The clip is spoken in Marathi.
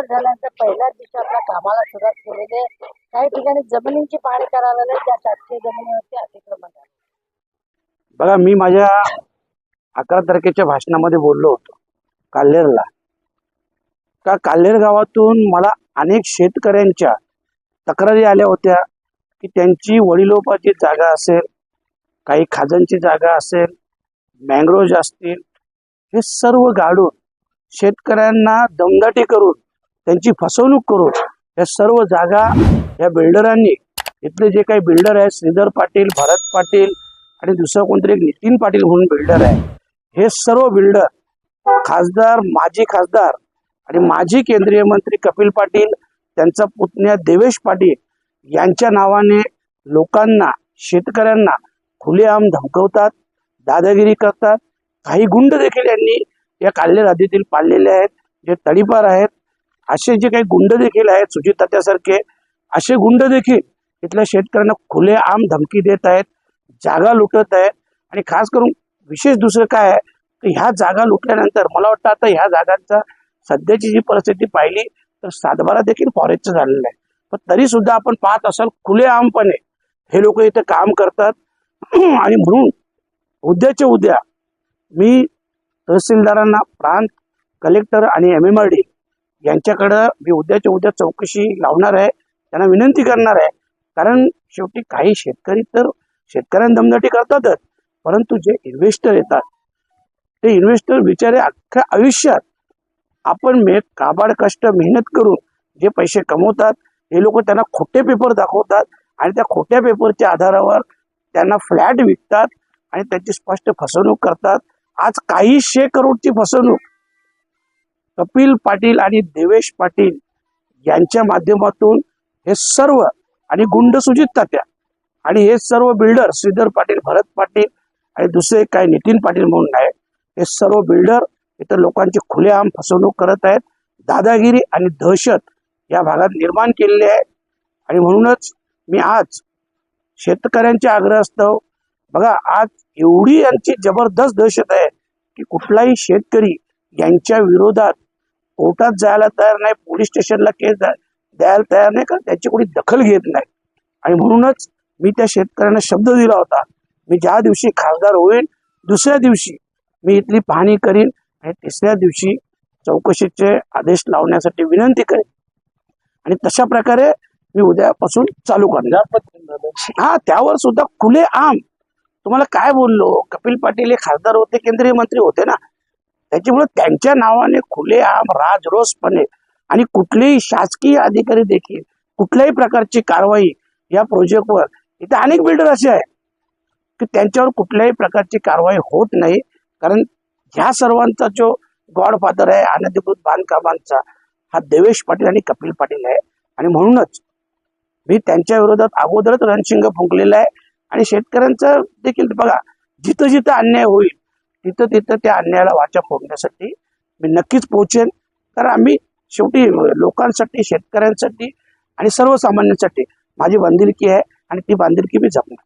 तयार झाल्यानंतर पहिल्याच दिवशी आपल्या कामाला सुरुवात केलेली आहे. काही ठिकाणी जमिनींची पाहणी करायला लागली ज्या शासकीय जमिनीवरती अतिक्रमण बघा मी माझ्या अकरा तारखेच्या भाषणामध्ये बोललो होतो काल्हेरला. का काल्हेर गावातून मला अनेक शेतकऱ्यांच्या तक्रारी आल्या होत्या की त्यांची वडिलोपाची जागा असेल काही खाजांची जागा असेल मँग्रोव्ज असतील हे सर्व गाडून शेतकऱ्यांना दमदाटी करून त्यांची फसवणूक करून या सर्व जागा या बिल्डरांनी इथले जे काही बिल्डर आहेत श्रीधर पाटील भरत पाटील आणि दुसरा कोणतरी एक नितीन पाटील म्हणून बिल्डर आहे. हे सर्व बिल्डर खासदार माजी खासदार आणि माजी केंद्रीय मंत्री कपिल पाटील त्यांचा पुतण्या देवेश पाटील यांच्या नावाने लोकांना शेतकऱ्यांना खुलेआम धमकवतात दादागिरी करतात. काही गुंड देखील यांनी या काल्य हद्दीतील पाळलेले आहेत जे तडीपार आहेत. असे जे काही गुंड देखील आहेत सुजित तात्यासारखे असे गुंड देखील इथल्या शेतकऱ्यांना खुलेआम धमकी देत आहेत जागा लुटत आहेत. आणि खास करून विशेष दुसरं काय आहे की ह्या जागा लुटल्यानंतर मला वाटतं आता ह्या जागांचा सध्याची जी परिस्थिती पाहिली तर सातबारा देखील फॉरेस्टचं झालेलं आहे. पण तरी सुद्धा आपण पाहत असाल खुलेआमपणे हे लोक इथे काम करतात. आणि म्हणून उद्याच्या उद्या मी तहसीलदारांना प्रांत कलेक्टर आणि एम एम आर डी यांच्याकडं मी उद्याच्या उद्या चौकशी लावणार आहे. त्यांना विनंती करणार आहे. कारण शेवटी काही शेतकरी तर शेतकऱ्यांना दमदाटी करतातच. परंतु जे इन्व्हेस्टर येतात ते इन्व्हेस्टर बिचारे अख्ख्या आयुष्यात आपण मे काबाड कष्ट मेहनत करून जे पैसे कमवतात हे लोक त्यांना खोटे पेपर दाखवतात आणि त्या खोट्या पेपरच्या आधारावर त्यांना फ्लॅट विकतात आणि त्यांची स्पष्ट फसवणूक करतात. आज काहीशे करोडची फसवणूक कपिल पाटील आणि देवेश पाटील यांच्या माध्यमातून हे सर्व आणि गुंड सुजित तात्या आणि हे सर्व बिल्डर श्रीधर पाटील भरत पाटील आणि दुसरे काय नितीन पाटील म्हणून आहे हे सर्व बिल्डर इथं लोकांची खुलेआम फसवणूक करत आहेत. दादागिरी आणि दहशत या भागात निर्माण केलेली आहे. आणि म्हणूनच मी आज शेतकऱ्यांच्या आग्रहास्तव बघा आज एवढी यांची जबरदस्त दहशत आहे की कुठलाही शेतकरी यांच्या विरोधात कोर्टात जायला तयार नाही पोलीस स्टेशनला केस द्या- द्यायला तयार नाही कारण त्याची कोणी दखल घेत नाही. आणि म्हणूनच मी त्या शेतकऱ्यांना शब्द दिला होता मी ज्या दिवशी खासदार होईल दुसऱ्या दिवशी मी इथली पाहणी करीन आणि तिसऱ्या दिवशी चौकशीचे आदेश लावण्यासाठी विनंती करेन. आणि तशा प्रकारे मी उद्यापासून चालू करणार. हा त्यावर सुद्धा खुले आम तुम्हाला काय बोललो? कपिल पाटील हे खासदार होते केंद्रीय मंत्री होते ना. त्याच्यामुळे त्यांच्या नावाने खुलेआम राजरोसपणे आणि कुठलेही शासकीय अधिकारी देखील कुठल्याही प्रकारची कारवाई या प्रोजेक्टवर इथे अनेक बिल्डर असे आहेत की त्यांच्यावर कुठल्याही प्रकारची कारवाई होत नाही. कारण ह्या सर्वांचा जो गॉडफादर आहे अनधिकृत बांधकामांचा हा देवेश पाटील आणि कपिल पाटील आहे. आणि म्हणूनच मी त्यांच्या विरोधात अगोदरच रणशिंग फुंकलेला आहे. आणि शेतकऱ्यांचं देखील बघा जिथं जिथं अन्याय होईल तिथं तिथं त्या अन्यायाला वाचा फोडण्यासाठी मी नक्कीच पोहोचेन. कारण आम्ही शेवटी लोकांसाठी शेतकऱ्यांसाठी आणि सर्वसामान्यांसाठी माझी बांधिलकी आहे आणि ती बांधिलकी मी जपणार.